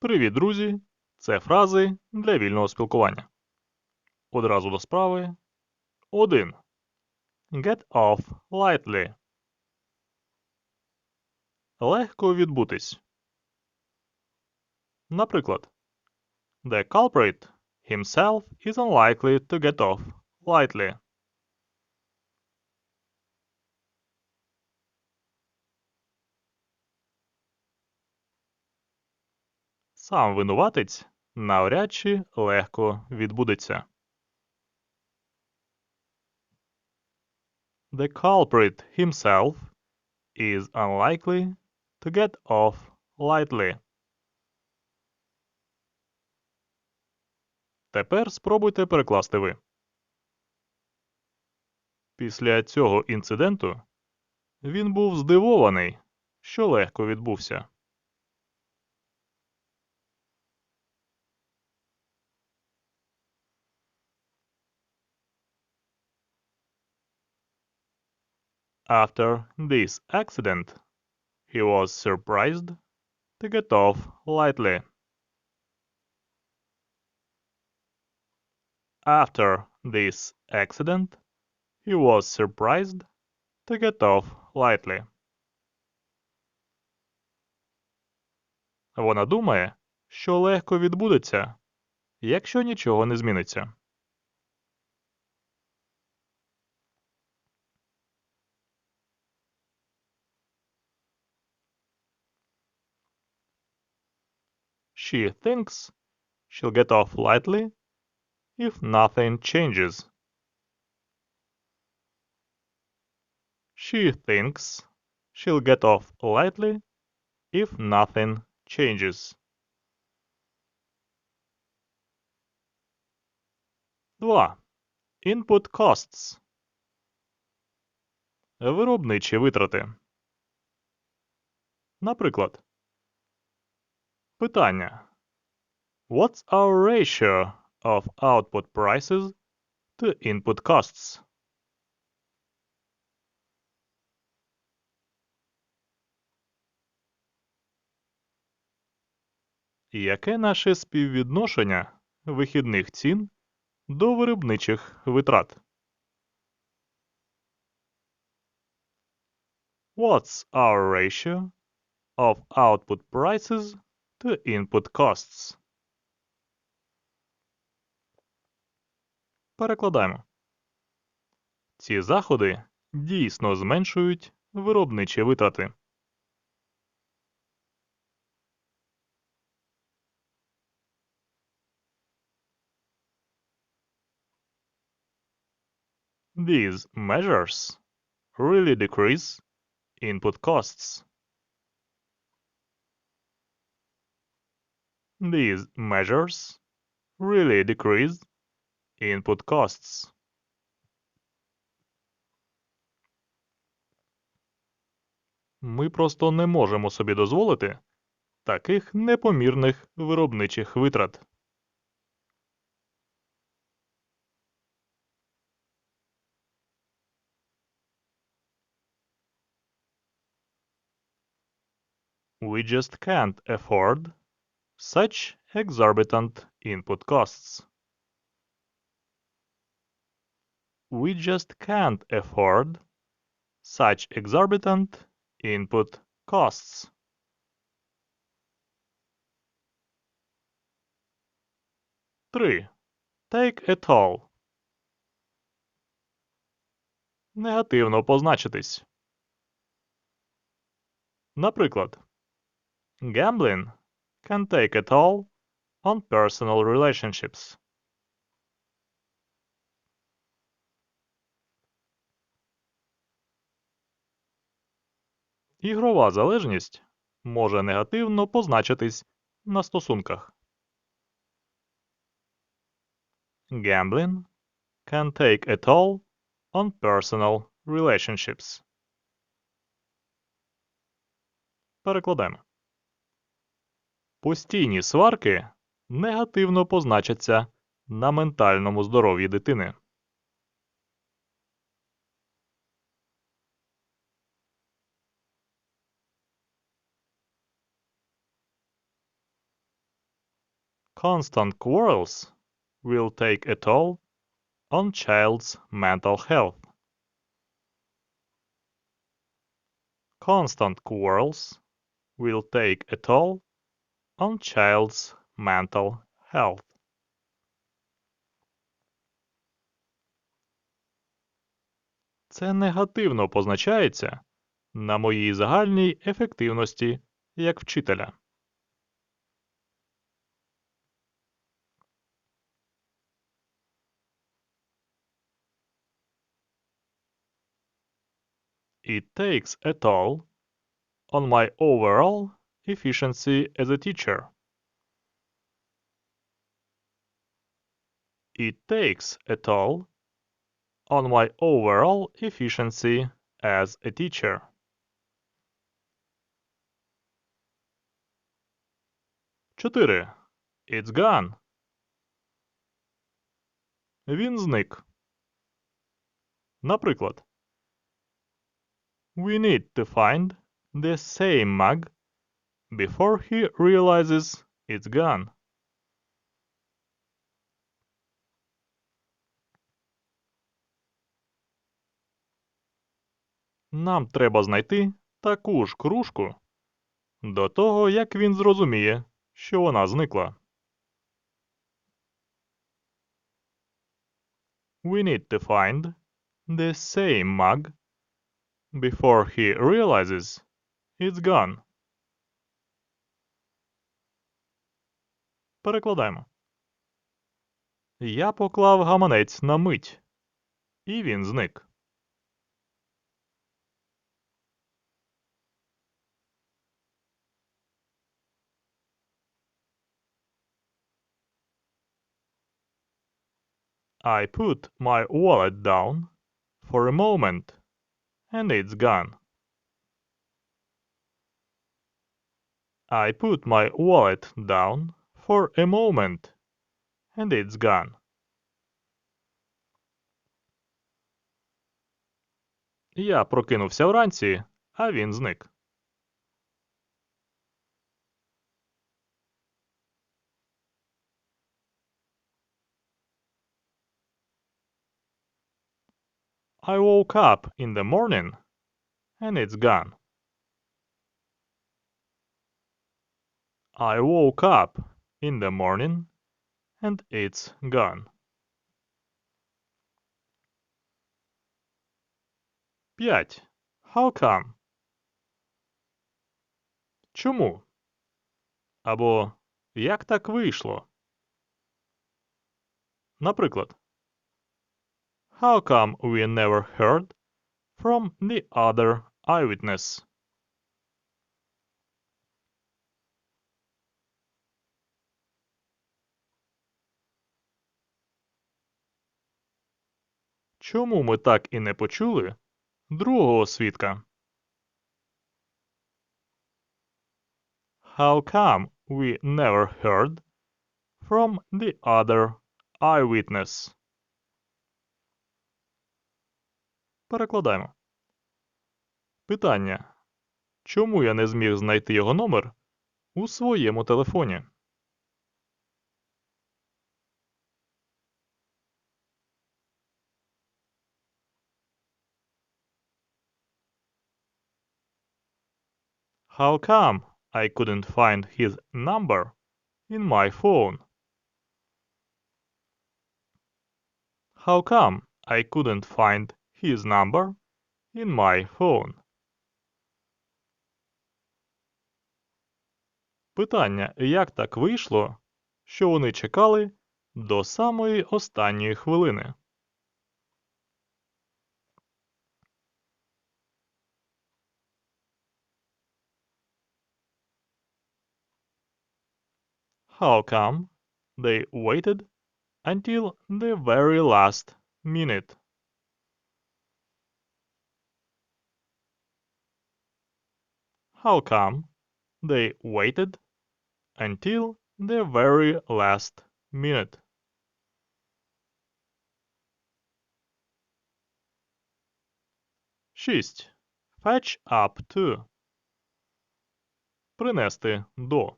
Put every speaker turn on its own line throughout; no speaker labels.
Привіт, друзі! Це фрази для вільного спілкування. Одразу до справи. 1. Get off lightly. Легко відбутись. Наприклад, The culprit himself is unlikely to get off lightly. Сам винуватець навряд чи легко відбудеться. The culprit himself is unlikely to get off lightly. Тепер спробуйте перекласти ви. Після цього інциденту він був здивований, що легко відбувся. After this accident, he was surprised to get off lightly. After this accident, he was surprised to get off lightly. Вона думає, що легко відбудеться, якщо нічого не зміниться. She thinks she'll get off lightly if nothing changes. She thinks she'll get off lightly if nothing changes. 2. Input costs. Виробничі витрати. Наприклад, Питання. What's our ratio of output prices to input costs? Яке наше співвідношення вихідних цін до виробничих витрат? What's our ratio of output prices to input costs. Перекладаємо. Ці заходи дійсно зменшують виробничі витрати. These measures really decrease input costs. These measures really decrease input costs. Ми просто не можемо собі дозволити таких непомірних виробничих витрат. We just can't afford such exorbitant input costs. We just can't afford such exorbitant input costs. Three. Take a toll. Негативно позначитись. Наприклад, gambling can take a toll on personal relationships. Ігрова залежність може негативно позначитись на стосунках. Gambling can take a toll on personal relationships. Перекладаємо. Постійні сварки негативно позначаться на ментальному здоров'ї дитини. Constant quarrels will take a toll on child's mental health. Constant quarrels will take a toll on child's mental health. Це негативно позначається на моїй загальній ефективності як вчителя. It takes a toll on my overall efficiency as a teacher. It takes a toll on my overall efficiency as a teacher. Чотири. It's gone. Він зник. Наприклад, We need to find the same mug before he realizes it's gone. Нам треба знайти таку ж кружку до того, як він зрозуміє, що вона зникла. We need to find the same mug before he realizes it's gone. Перекладаємо. Я поклав гаманець на мить, і він зник. I put my wallet down for a moment and it's gone. I put my wallet down for a moment and it's gone. Я прокинувся вранці, а він зник. I woke up in the morning and it's gone. I woke up in the morning and it's gone. П'ять. How come? Чому? Або як так вийшло? Наприклад, How come we never heard from the other eyewitness? Чому ми так і не почули другого свідка? How come we never heard from the other eyewitness? Перекладаємо. Питання. Чому я не зміг знайти його номер у своєму телефоні? How come I couldn't find his number in my phone? How come I couldn't find his number in my phone? Питання, як так вийшло, що вони чекали до самої останньої хвилини? How come they waited until the very last minute? How come they waited until the very last minute? Шість. Fetch up to. Принести до.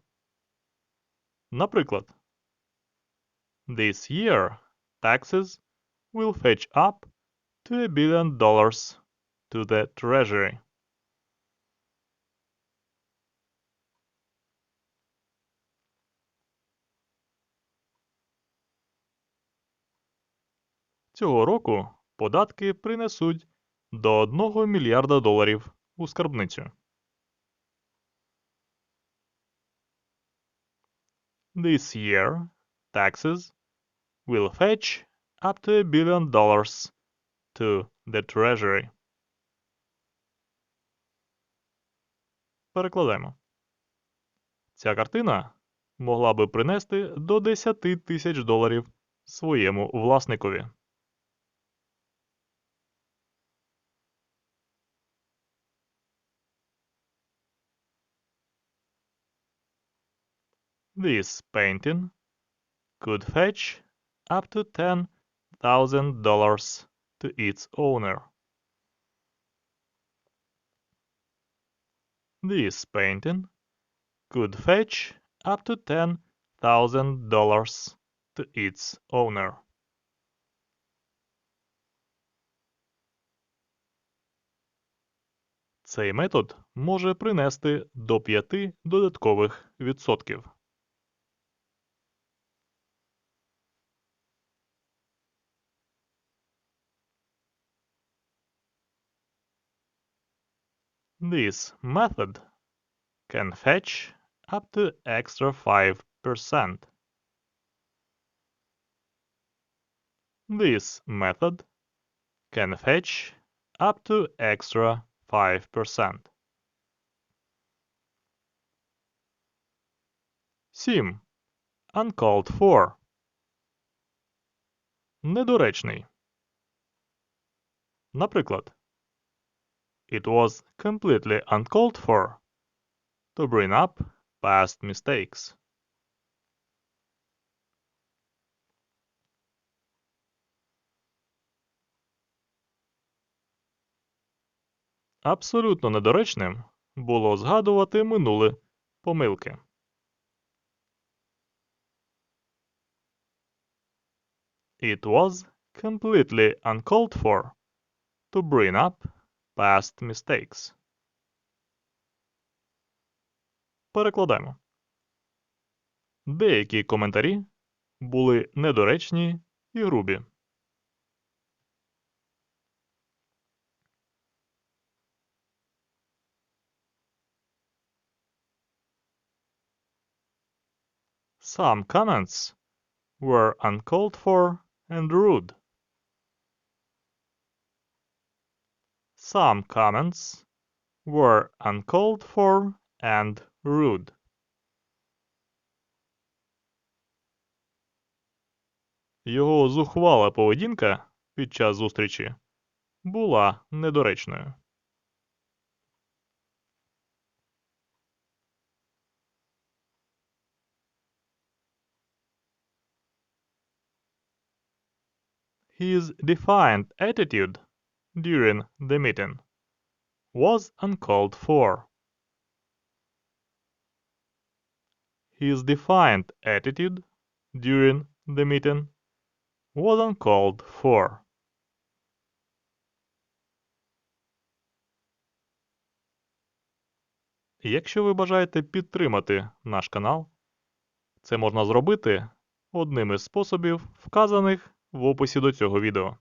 Наприклад, This year, taxes will fetch up to a billion dollars to the treasury. Цього року податки принесуть до 1 мільярда доларів у скарбницю. This year, taxes will fetch up to a billion dollars to the treasury. Перекладемо. Ця картина могла би принести до 10 тисяч доларів своєму власникові. This painting could fetch up to ten thousand dollars to its owner. This painting could fetch up to ten thousand dollars to its owner. Цей метод може принести до 5 додаткових відсотків. This method can fetch up to extra 5%. This method can fetch up to extra 5%. 7. Uncalled for. Недоречний. Наприклад, It was completely uncalled for to bring up past mistakes. Абсолютно недоречним було згадувати минуле помилки. It was completely uncalled for to bring up past mistakes. Перекладаємо. Деякі коментарі були недоречні і грубі. Some comments were uncalled for and rude. Some comments were uncalled for and rude. Його зухвала поведінка під час зустрічі була недоречною. His defiant attitude during the meeting was uncalled for. His defiant attitude during the meeting was uncalled for. Якщо ви бажаєте підтримати наш канал, це можна зробити одним із способів, вказаних в описі до цього відео.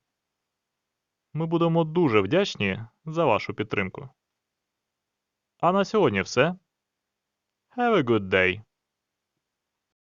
Ми будемо дуже вдячні за вашу підтримку. А на сьогодні все. Have a good day!